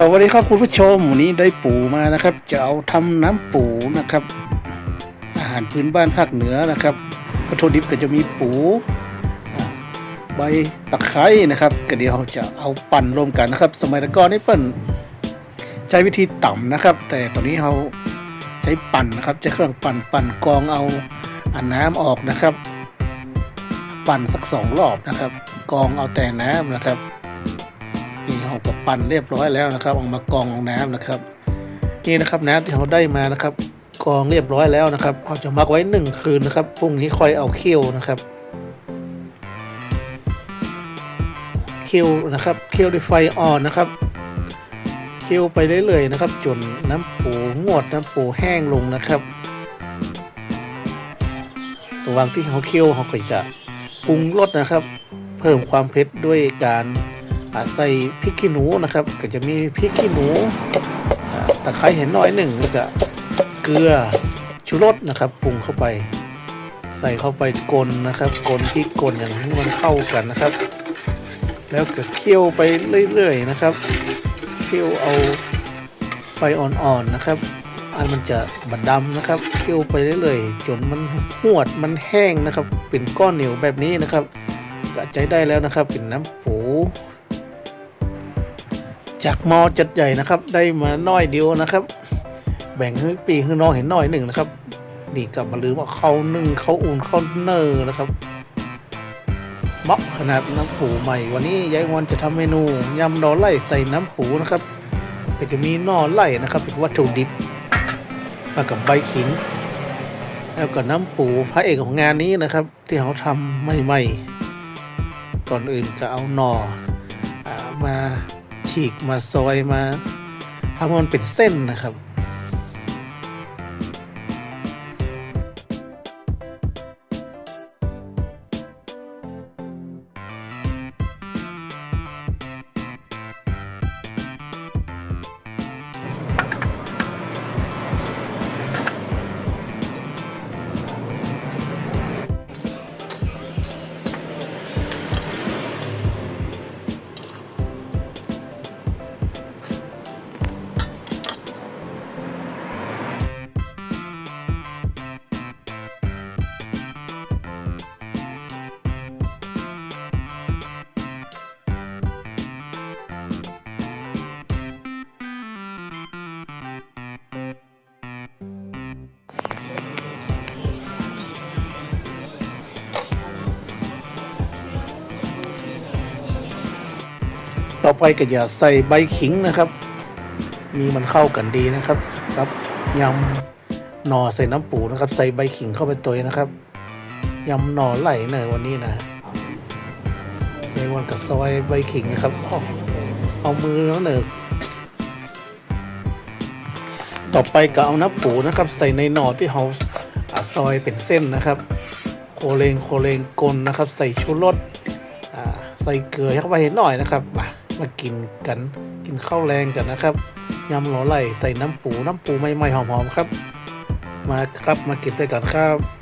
สวัสดีครับคุณผู้ชมวันนี้ได้ปูมานะครับ จะเอาทำน้ำปูนะครับ อาหารพื้นบ้านภาคเหนือนะครับวัตถุดิบก็จะมีปู่ใบตะไคร้นะครับ ก็เดี๋ยวเราจะเอาปั่นรวมกันนะครับ สมัยก่อนนี่เปิ้นใช้วิธีต่ำนะครับ แต่ตอนนี้เราใช้ปั่นนะครับใช้เครื่องปั่นปั่นกองเอาอันน้ำออกนะครับ ปั่นสักสองรอบนะครับ กองเอาแต่น้ำนะครับ นี่เขาก็ปั่นเรียบร้อยแล้วนะครับเอามากรองน้ำนะครับ นี่นะครับน้ำที่เขาได้มานะครับ กองเรียบร้อยแล้วนะครับเขาจะมักไว้หนึ่งคืนนะครับพรุ่งนี้ค่อยเอาเคี่ยวนะครับเคี่ยวนะครับเคี่ยวด้วยไฟอ่อนนะครับเคี่ยวไปเรื่อยๆนะครับ จนน้ำปูงวดน้ำปูแห้งลงนะครับระหว่างที่เขาเคี่ยวเขาก็จะปรุงรสนะครับ เพิ่มความเผ็ดด้วยการ ใส่พริกขี้หนูนะครับ ก็จะมีพริกขี้หนูตะไคร้เห็นน้อยหนึ่งแล้วก็เกลือชูรสนะครับปรุงเข้าไป ใส่เข้าไปกลนนะครับกลนพริกกลนอย่างให้มันเข้ากันนะครับ แล้วก็เคี่ยวไปเรื่อยๆนะครับเคี่ยวเอาไฟอ่อนๆนะครับ อันมันจะบัดดำนะครับเคี่ยวไปเรื่อยๆจนมันหวดมันแห้งนะครับ เป็นก้อนเหนียวแบบนี้นะครับก็ใจได้แล้วนะครับเป็นน้ำปู จากมอจัดใหญ่นะครับ ได้มาน้อยเดียวนะครับ แบ่งให้ปีให้น้องเห็นน้อยหนึ่งนะครับ นี่กลับมาลืมว่าเขานึ่งเขาอุ่นเขาเนอร์นะครับเหมาะขนาดน้ำปูใหม่ วันนี้ยายวันจะทำเมนูยำนอไล่ใส่น้ำปูนะครับก็จะมีนอไล่นะครับ เป็นวัตถุดิบมากับใบขิง แล้วก็น้ำปูพระเอกของงานนี้นะครับ ที่เขาทำใหม่ๆก่อนอื่นก็เอาหนออามา ฉีกมาซอยมาทำให้มันเป็นเส้นนะครับ ต่อไปก็อย่าใส่ใบขิงนะครับ มีมันเข้ากันดีนะครับครับยำหน่อใส่น้ำปูนะครับ ใส่ใบขิงเข้าไปตัวนะครับยำหน่อไหลเนยวันนี้นะในวันกับซอยใบขิงนะครับเอาเอามือแล้วเนอะต่อไปก็เอาน้ำปูนะครับ ใส่ในหน่อที่เราซอยเป็นเส้นนะครับ โคเลงโคเลงกลนนะครับ ใส่ชูรสใส่เกลือเข้าไปหน่อยนะครับมา มากินกัน กินข้าวแรงกันนะครับยำหล่อไหลใส่น้ำปูน้ำปูใหม่ๆหอมๆครับ มาครับมากินด้วยกันครับ